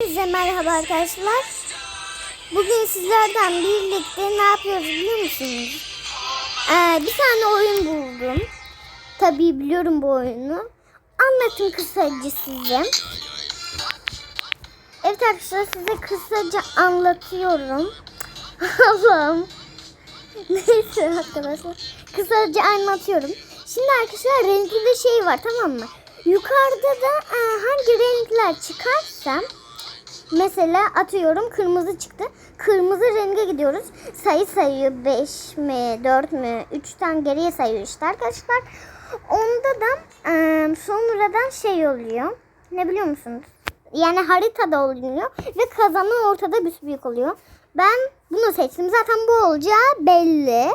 Herkese merhaba arkadaşlar. Bugün sizlerden birlikte ne yapıyoruz biliyor musunuz? Ee, bir tane oyun buldum. Tabii biliyorum bu oyunu. Anlatayım kısaca size. Evet arkadaşlar size kısaca anlatıyorum. Allah'ım. Neyse arkadaşlar. Kısaca anlatıyorum. Şimdi arkadaşlar renkli bir şey var tamam mı? Yukarıda da e, hangi renkler çıkarsa mesela atıyorum kırmızı çıktı. Kırmızı renge gidiyoruz. Sayı sayıyor 5 mi 4 mü 3'ten geriye sayıyor işte arkadaşlar. Onda da e, sonradan şey oluyor. Ne biliyor musunuz? Yani haritada oluyor ve kazanan ortada büyük oluyor. Ben bunu seçtim. Zaten bu olacağı belli.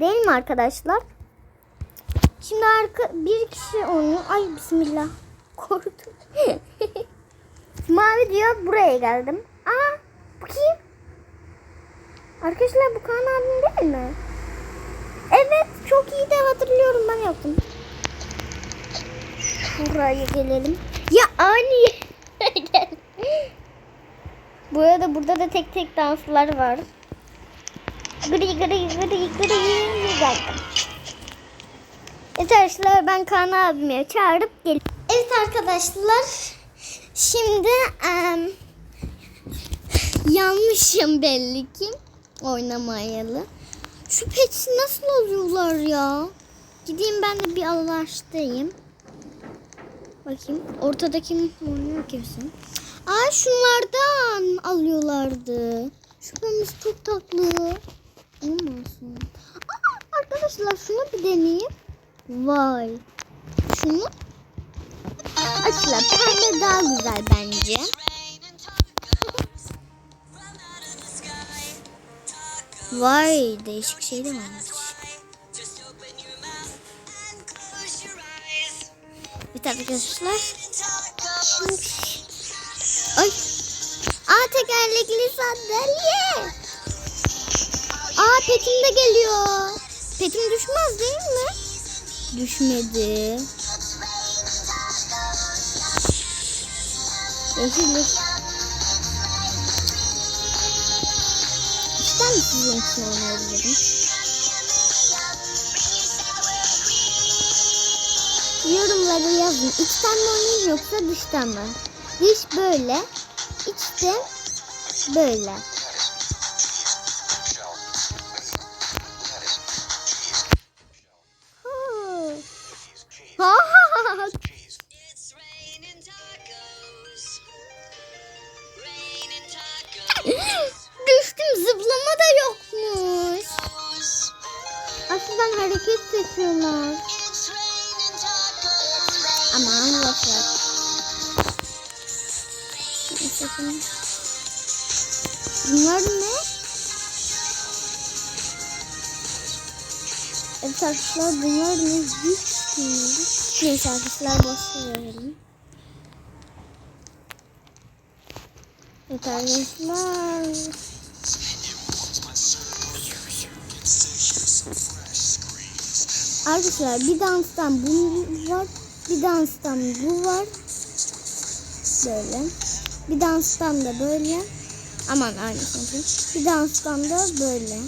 Değil mi arkadaşlar? Şimdi arka bir kişi oynuyor. Ay bismillah. Korktum. Mavi diyor buraya geldim. Aa bu kim? Arkadaşlar bu Kaan abim değil mi? Evet çok iyi de hatırlıyorum ben yaptım. Şuraya gelelim. Ya ani gel. Bu arada burada da tek tek danslar var. Gri gri gri gri geldim. Evet arkadaşlar ben Kaan abime çağırıp geliyorum. Evet arkadaşlar şimdi em, yanmışım belli ki oynamayalı. Şu peti nasıl alıyorlar ya? Gideyim ben de bir alaştırayım. Bakayım ortadaki oynuyor kesin. Aa şunlardan alıyorlardı. Şu pemiz çok tatlı. Olmasın. Aa, arkadaşlar şunu bir deneyeyim. Vay. Şunu açla. Pembe daha güzel bence. Vay değişik şey de varmış. Evet arkadaşlar. Ay. Aa tekerlekli sandalye. Aa petim de geliyor. Petim düşmez değil mi? Düşmedi. Yeşillik. İster mi sizin için oynayabilirim? Yorumlara yazın. İçten mi oynayayım yoksa dıştan mı? Dış böyle. içte böyle. Hareket seçiyorlar. Aman boş ver. Neyse şimdi. Bunlar ne? Evet arkadaşlar bunlar ne? Hiç bilmiyorum. Neyse arkadaşlar boş verelim. Evet arkadaşlar. Arkadaşlar bir danstan bu var. Bir danstan bu var. Böyle. Bir danstan da böyle. Aman aynı. Bir danstan da böyle.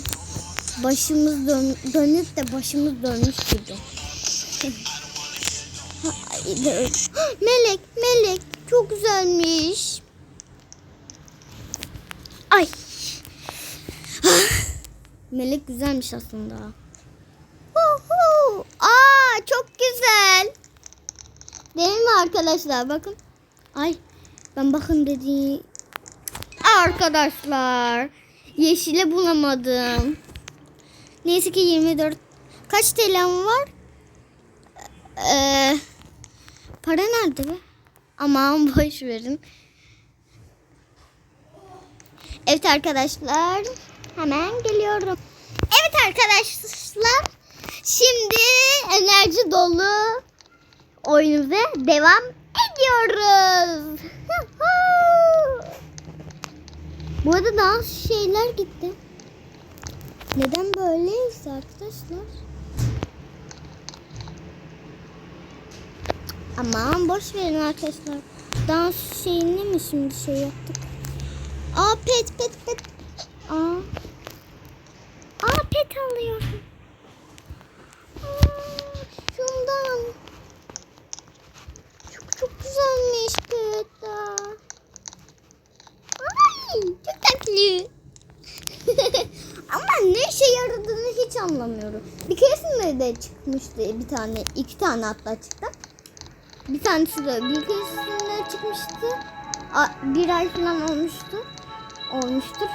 Başımız dön dönüp de başımız dönmüş gibi. Melek, melek. Çok güzelmiş. Ay. melek güzelmiş aslında. Uhu. Aa çok güzel. Değil mi arkadaşlar? Bakın. Ay ben bakın dedi. Arkadaşlar yeşile bulamadım. Neyse ki 24 kaç TL'm var? Ee, para nerede be? Aman boş verin. Evet arkadaşlar hemen geliyorum. Evet arkadaşlar şimdi enerji dolu oyunumuza devam ediyoruz. Bu arada daha şeyler gitti. Neden böyleyse arkadaşlar? Aman boş verin arkadaşlar. dans şeyini mi şimdi şey yaptık? Aa pet pet pet. Aa. Aa pet alıyorum. Aa, şundan. Çok çok güzelmiş petler. Ay çok tatlı. Ama ne işe yaradığını hiç anlamıyorum. Bir keresinde de çıkmıştı bir tane, iki tane hatta çıktı. Bir tanesi de bir keresinde çıkmıştı. Bir ay falan olmuştu. Olmuştur.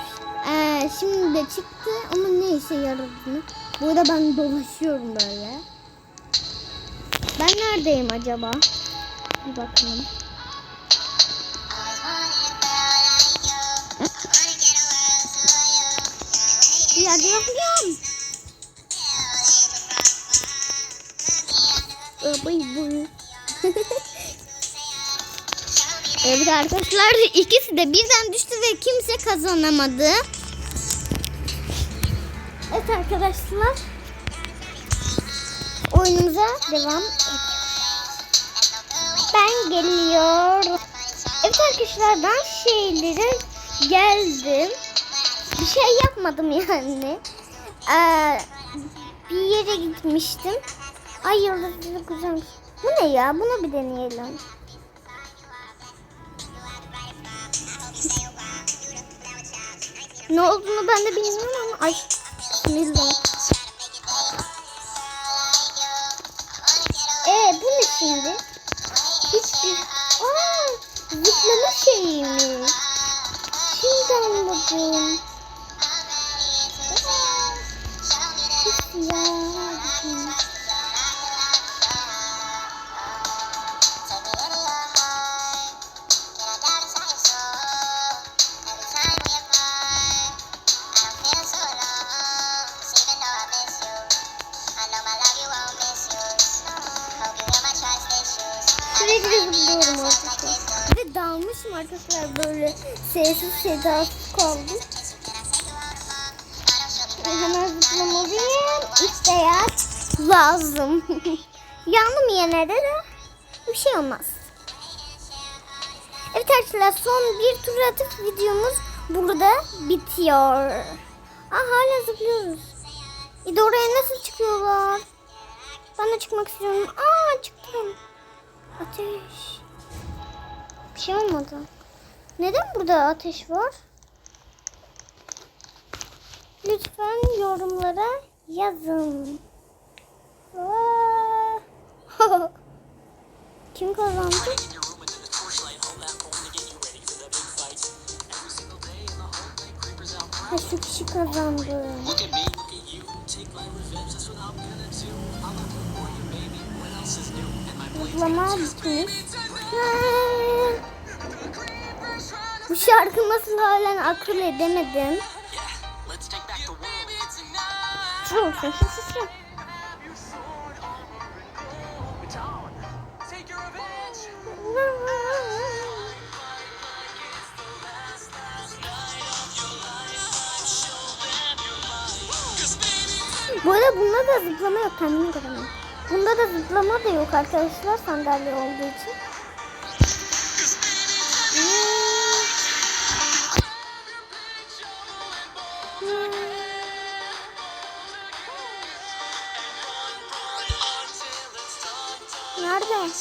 Ee, şimdi de çıktı ama ne işe yaradığını. Burada ben dolaşıyorum böyle. Ben neredeyim acaba? Bir bakalım. Bir yerde Abay bu. evet arkadaşlar ikisi de birden düştü ve kimse kazanamadı. Evet arkadaşlar. Oyunumuza devam ediyoruz. Ben geliyorum. Evet arkadaşlar ben şeylere geldim. Bir şey yapmadım yani. Ee, bir yere gitmiştim. Ay yıldızlı güzel. Bu ne ya? Bunu bir deneyelim. Ne olduğunu ben de bilmiyorum ama ay bismillah. Ee bu ne şimdi? Hiçbir... Aa zıplama şeyi mi? Şimdi anladım. Ya. Sürekli zıplıyorum arkadaşlar. Ve dalmışım arkadaşlar böyle sessiz sedasız kaldım. Hemen zıplamalıyım. İşte ya lazım. Yandım yine de de bir şey olmaz. Evet arkadaşlar son bir tur atıp videomuz burada bitiyor. Aa hala zıplıyoruz. Bir de oraya nasıl çıkıyorlar? Ben de çıkmak istiyorum. Aa çıktım. Ateş. Bir şey olmadı. Neden burada ateş var? Lütfen yorumlara yazın. Kim kazandı? Ha şu kişi kazandı. Take my revenge, that's what I'm gonna do. I'm looking for you, baby. What else is new? Zıplama bitmiş. Bu şarkı nasıl halen akıl edemedim. Take your revenge. Bu arada bunda da zıplama yok kendime göre. Bunda da zıplama da yok arkadaşlar sandalye olduğu için. Nerede?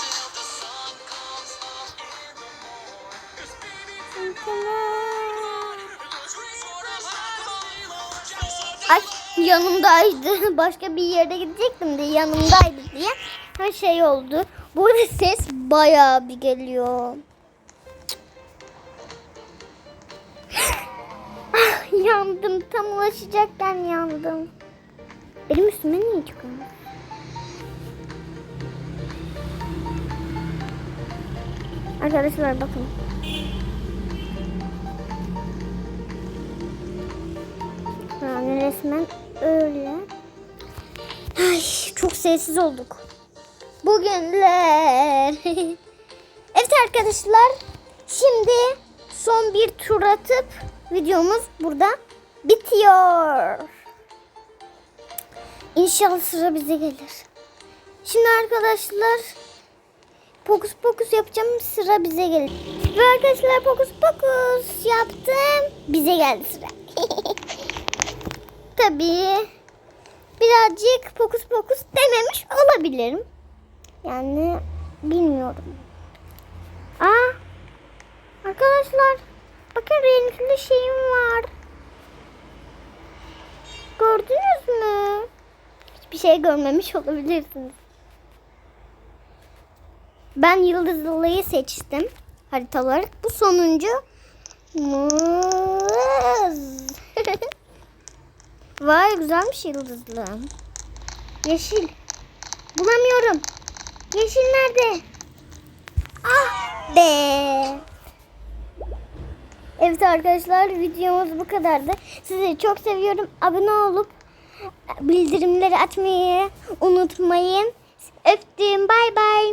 Ay yanımdaydı. Başka bir yere gidecektim de yanımdaydı diye. Her şey oldu. Bu arada ses bayağı bir geliyor. Ah, yandım. Tam ulaşacakken yandım. Benim üstüme niye çıkıyor? Arkadaşlar bakın. Yani resmen öyle. Ay çok sessiz olduk. Bugünler. evet arkadaşlar. Şimdi son bir tur atıp videomuz burada bitiyor. İnşallah sıra bize gelir. Şimdi arkadaşlar Pokus pokus yapacağım sıra bize gelir. Ve arkadaşlar pokus pokus yaptım. Bize geldi sıra. Tabii birazcık pokus pokus dememiş olabilirim. Yani bilmiyorum. Aa arkadaşlar bakın renkli şeyim var. Gördünüz mü? Hiçbir şey görmemiş olabilirsiniz. Ben yıldızlıyı seçtim harita olarak. Bu sonuncu muz. Vay güzelmiş yıldızlı. Yeşil. Bulamıyorum. Yeşil nerede? Ah be. Evet arkadaşlar videomuz bu kadardı. Sizi çok seviyorum. Abone olup bildirimleri açmayı unutmayın. Öptüm. Bay bay.